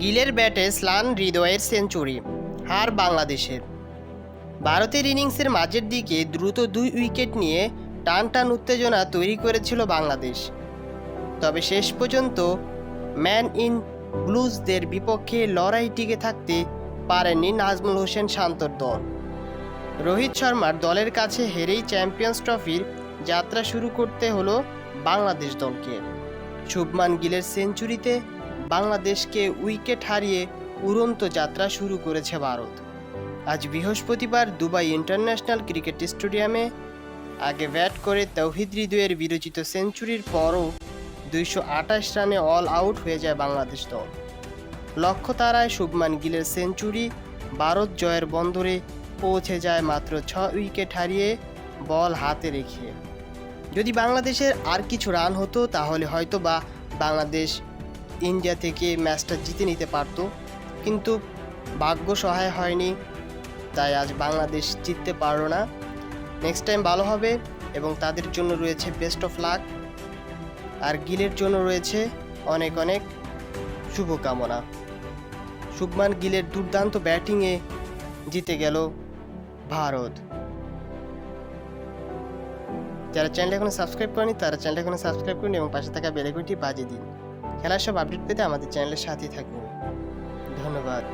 গিলের ব্যাটে স্লান হৃদয়ের সেঞ্চুরি, হার বাংলাদেশের। ভারতের ইনিংসের মাঝের দিকে দ্রুত দুই উইকেট নিয়ে টান টান উত্তেজনা তৈরি করেছিল বাংলাদেশ। তবে শেষ পর্যন্ত ম্যান ইন ব্লুজদের বিপক্ষে লড়াই টিকে থাকতে পারেননি নাজমুল হোসেন শান্তর দল। রোহিত শর্মার দলের কাছে হেরেই চ্যাম্পিয়ন্স ট্রফির যাত্রা শুরু করতে হলো বাংলাদেশ দলকে। শুভমান গিলের সেঞ্চুরিতে বাংলাদেশকে উইকেট হারিয়ে উড়ন্ত যাত্রা শুরু করেছে ভারত। আজ বৃহস্পতিবার দুবাই ইন্টারন্যাশনাল ক্রিকেট স্টেডিয়ামে আগে ব্যাট করে তৌহিদ হৃদয়ের বিরোচিত সেঞ্চুরির পরও দুইশো আঠাশ রানে অল আউট হয়ে যায় বাংলাদেশ দল। লক্ষ্য তারায় শুভমান গিলের সেঞ্চুরি ভারত জয়ের বন্দরে পৌঁছে যায় মাত্র ছ উইকেট হারিয়ে বল হাতে রেখে। যদি বাংলাদেশের আর কিছু রান হতো তাহলে হয়তো বা বাংলাদেশ ইন্ডিয়া থেকে ম্যাচটা জিতে নিতে পারত। কিন্তু ভাগ্য সহায় হয়নি, তাই আজ বাংলাদেশ জিততে পারল না। নেক্সট টাইম ভালো হবে এবং তাদের জন্য রয়েছে বেস্ট অফ লাক আর গিলের জন্য রয়েছে অনেক অনেক শুভকামনা। শুভমান গিলের দুর্দান্ত ব্যাটিংয়ে জিতে গেল ভারত। যারা চ্যানেল এখনও সাবস্ক্রাইব করেনি, তারা চ্যানেল এখনও সাবস্ক্রাইব করুন এবং পাশে থাকা বেলাইকনটি বাজিয়ে দিন। খেলার সব আপডেট পেতে আমাদের চ্যানেলের সাথেই থাকুন। ধন্যবাদ।